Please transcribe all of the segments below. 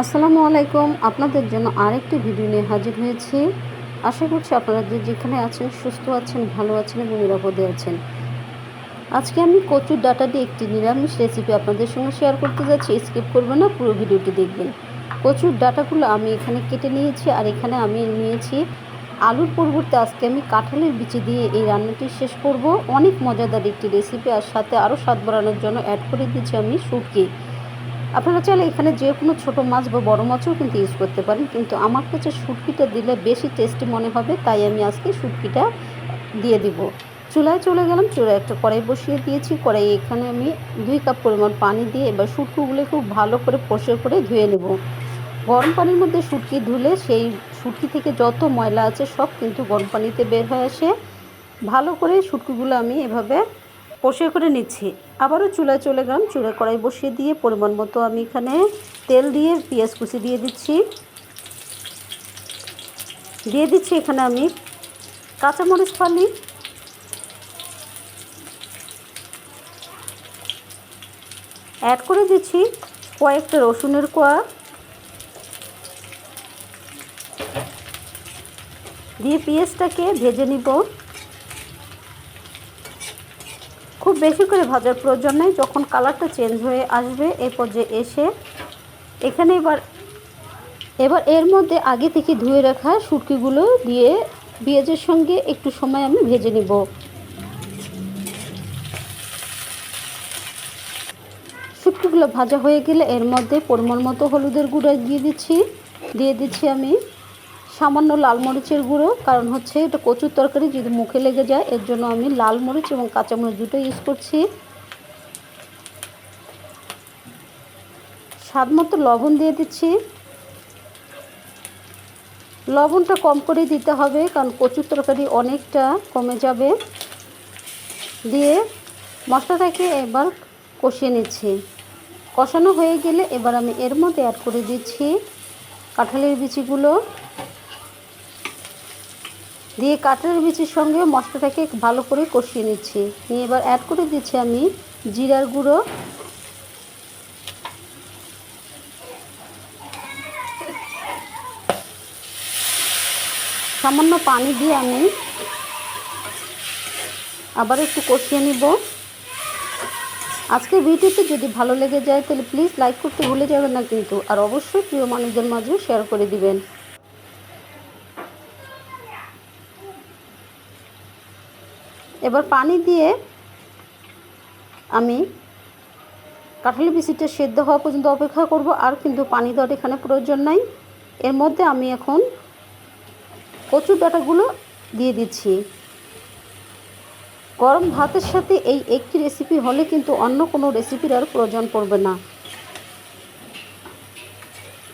আসসালামু আলাইকুম। আপনাদের জন্য আরেকটি ভিডিও নিয়ে হাজির হয়েছি। আশা করছি আপনারা যে যেখানে আছেন, সুস্থ আছেন, ভালো আছেন এবং নিরাপদে আছেন। আজকে আমি কচুর ডাটা দিয়ে একটি নিরামিষ রেসিপি আপনাদের সঙ্গে শেয়ার করতে যাচ্ছি। স্কিপ করবেন না, পুরো ভিডিওটি দেখবেন। কচুর ডাটাগুলো আমি এখানে কেটে নিয়েছি আর এখানে আমি নিয়েছি আলুর পরিবর্তে আজকে আমি কাঁঠালের বিচি দিয়ে এই রান্নাটি শেষ করব। অনেক মজাদার একটি রেসিপি আর সাথে আরও স্বাদ বাড়ানোর জন্য অ্যাড করে দিচ্ছি আমি শুটকি। আপনারা চাইলে এখানে যে কোনো ছোটো মাছ বা বড় মাছও কিন্তু ইউজ করতে পারেন, কিন্তু আমার কাছে শুটকিটা দিলে বেশি টেস্টি মনে হবে, তাই আমি আজকে শুটকিটা দিয়ে দিব। চুলায় চলে গেলাম, চুলায় একটা কড়াই বসিয়ে দিয়েছি কড়াই এখানে আমি দুই কাপ পরিমাণ পানি দিয়ে এবার শুটকিগুলো খুব ভালো করে পরিষ্কার করে ধুয়ে নেব। গরম পানির মধ্যে শুটকি ধুলে সেই শুটকি থেকে যত ময়লা আছে সব কিন্তু গরম পানিতে বের হয়ে আসে। ভালো করে শুটকিগুলো আমি এভাবে পরিষ্কার করে নিচ্ছি। আবারও চুলায় চলে গেলাম চুলায় কড়াই বসিয়ে দিয়ে পরিমাণ মতো আমি এখানে তেল দিয়ে পেঁয়াজ কুচি দিয়ে দিচ্ছি। দিয়ে দিচ্ছি এখানে আমি কাঁচামরিচ ফালি। অ্যাড করে দিচ্ছি কয়েকটা রসুনের কোয়া। দিয়ে পেঁয়াজটাকে ভেজে নিব। খুব বেশি করে ভাজার প্রয়োজন নেই। যখন কালারটা চেঞ্জ হয়ে আসবে এই পর্যায়ে এসে এখানে এবার এবার এর মধ্যে আগে থেকে ধুয়ে রাখা শুটকিগুলো দিয়ে পেঁয়াজের সঙ্গে একটু সময় আমি ভেজে নিব। শুটকিগুলো ভাজা হয়ে গেলে এর মধ্যে পরিমাণ মতো হলুদের গুঁড়ো দিয়ে দিচ্ছি। দিয়ে দিচ্ছি আমি সামান্য লাল মরিচের গুঁড়ো, কারণ হচ্ছে এটা কচুর তরকারি, যদি মুখে লেগে যায়, এর জন্য আমি লাল মরিচ এবং কাঁচামরিচ দুটো ইউজ করছি। স্বাদ মতো লবণ দিয়ে দিচ্ছি। লবণটা কম করে দিতে হবে, কারণ কচুর তরকারি অনেকটা কমে যাবে। দিয়ে মশলাটাকে এবার কষিয়ে নিচ্ছি। কষানো হয়ে গেলে এবার আমি এর মধ্যে অ্যাড করে দিচ্ছি কাঁঠালের বিচিগুলো। দিয়ে কাঁঠালের বিচির সঙ্গে মশলাটাকে ভালো করে কষিয়ে নিচ্ছি। নিয়ে এবার অ্যাড করে দিচ্ছি আমি জিরার গুঁড়ো। সামান্য পানি দিয়ে আমি আবার একটু কষিয়ে নিব। আজকের ভিডিওতে যদি ভালো লেগে যায়, তাহলে প্লিজ লাইক করতে ভুলে যাবেন না কিন্তু। আর অবশ্যই প্রিয় মানুষদের মাঝেও শেয়ার করে দিবেন। এবার পানি দিয়ে আমি কাঁঠালি বিচিটা সেদ্ধ হওয়া পর্যন্ত অপেক্ষা করব, আর কিন্তু পানি দেওয়ার এখানে প্রয়োজন নাই। এর মধ্যে আমি এখন কচুর ডাটাগুলো দিয়ে দিচ্ছি। গরম ভাতের সাথে এই একটি রেসিপি হলে কিন্তু অন্য কোনো রেসিপির আর প্রয়োজন পড়বে না।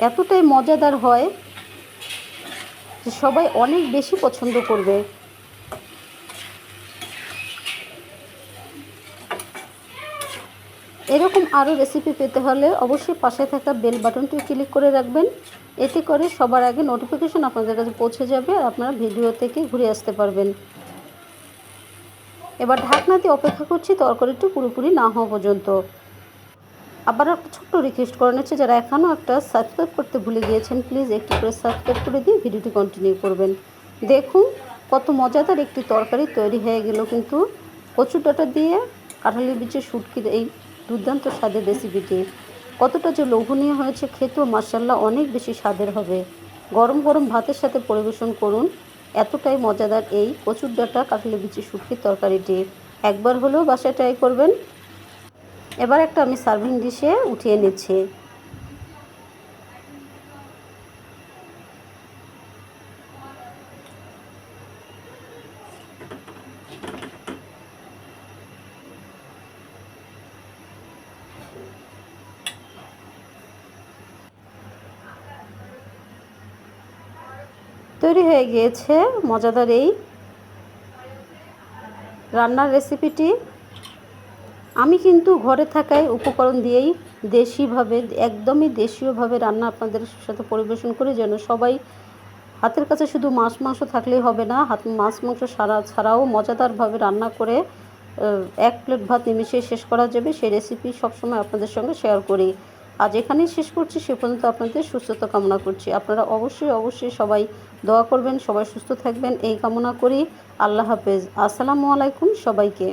এতটাই মজাদার হয় যে সবাই অনেক বেশি পছন্দ করবে। এরকম আরও রেসিপি পেতে হলে অবশ্যই পাশে থাকা বেল বাটনটি ক্লিক করে রাখবেন। এতে করে সবার আগে নোটিফিকেশন আপনাদের কাছে পৌঁছে যাবে আর আপনারা ভিডিও থেকে ঘুরে আসতে পারবেন। এবার ঢাকনাতে অপেক্ষা করছি তরকারিটি পুরোপুরি না হওয়া পর্যন্ত। আবার একটা ছোট্ট রিকোয়েস্ট করে নিচ্ছে যারা এখনও একটা সাবস্ক্রাইব করতে ভুলে গিয়েছেন প্লিজ একটু করে সাবস্ক্রাইব করে দিয়ে ভিডিওটি কন্টিনিউ করবেন। দেখুন, কত মজাদার একটি তরকারি তৈরি হয়ে গেল কিন্তু। কচুর ডাটা দিয়ে কাঁঠালি বিচে শুটকির এই দুর্দান্ত স্বাদের রেসিপিটি কতটা যে লোভনীয় হয়েছে খেতেও মার্শাল্লাহ অনেক বেশি স্বাদের হবে। গরম গরম ভাতের সাথে পরিবেশন করুন। এতটাই মজাদার এই কচুর ডাটা কাঁঠালি বিচি শুটকির তরকারিটি। একবার হলেও বাসায় ট্রাই করবেন। এবার একটা আমি সার্ভিং ডিশে উঠিয়ে নিচ্ছি। তৈরি হয়ে গিয়েছে মজাদার এই রান্নার রেসিপিটি। আমি কিন্তু ঘরে থাকায় উপকরণ দিয়েই দেশিভাবে, একদমই দেশীয়ভাবে রান্না আপনাদের সাথে পরিবেশন করি যেন সবাই হাতের কাছে শুধু মাছ মাংস থাকলেই হবে না, হাত মাছ মাংস সারা, ছাড়াও মজাদারভাবে রান্না করে এক প্লেট ভাত নিমিশে শেষ করা যাবে। সেই রেসিপি সবসময় আপনাদের সঙ্গে শেয়ার করি। আজ এখানেই শেষ করছি। সে পর্যন্ত আপনাদের সুস্থতা কামনা করছি। আপনারা অবশ্যই অবশ্যই সবাই দোয়া করবেন, সবাই সুস্থ থাকবেন। এই কামনা করি। আল্লাহ হাফেজ। আসসালামু আলাইকুম সবাইকে।